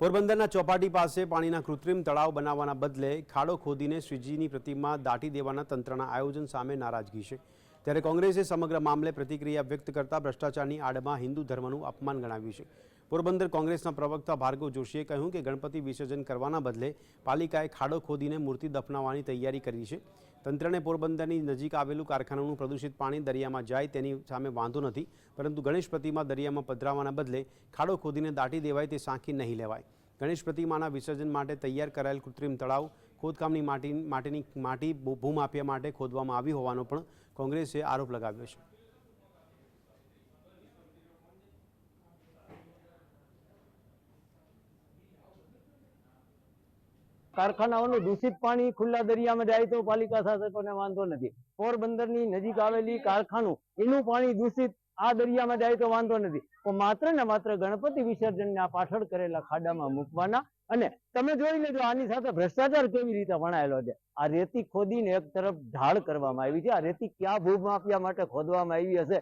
પોરબંદરના ચોપાટી પાસે પાણીના કૃત્રિમ તળાવ બનાવવાના બદલે ખાડો ખોદીને શ્રીજીની પ્રતિમા દાટી દેવાના તંત્રના આયોજન સામે નારાજગી છે. ત્યારે કોંગ્રેસે સમગ્ર મામલે પ્રતિક્રિયા વ્યક્ત કરતા ભ્રષ્ટાચારની આડમાં હિન્દુ ધર્મનું અપમાન ગણાવ્યું છે. પોરબંદર કોંગ્રેસના પ્રવક્તા ભાર્ગવ જોશીએ કહ્યું કે ગણપતિ વિસર્જન કરવાના બદલે પાલિકાએ ખાડો ખોદીને મૂર્તિ દફનાવવાની તૈયારી કરી છે. તંત્રને પોરબંદરની નજીક આવેલું કારખાનાનું પ્રદૂષિત પાણી દરિયામાં જાય તેની સામે વાંધો નથી, પરંતુ ગણેશ પ્રતિમા દરિયામાં પધરાવવાના બદલે ખાડો ખોદીને દાટી દેવાય તે સાંખી નહીં લેવાય. ગણેશ પ્રતિમાના વિસર્જન માટે તૈયાર કરાયેલ કૃત્રિમ તળાવ ખોદકામની માટી, માટીની, માટી ભૂમાફિયા માટે ખોદવામાં આવી હોવાનો પણ કોંગ્રેસે આરોપ લગાવ્યો છે. કારખાનાઓનું દૂષિત પાણી ખુલ્લા દરિયામાં જાય તો પાલિકા શાસકોને વાંધો નથી. પોરબંદરની નજીક આવેલી કારખાનું, એનું પાણી દૂષિત, આ દરિયામાં જાય તો વાંધો નથી. પણ માત્ર ને માત્ર ગણપતિ વિસર્જનના પાછળ કરેલા ખાડામાં મૂકવાના અને તમે જોઈ લેજો આની સાથે ભ્રષ્ટાચાર કેવી રીતે વણાયેલો છે. આ રેતી ખોદીને એક તરફ ઢાળ કરવામાં આવી છે. આ રેતી ક્યાં ભૂમાફિયા માટે ખોદવામાં આવી હશે?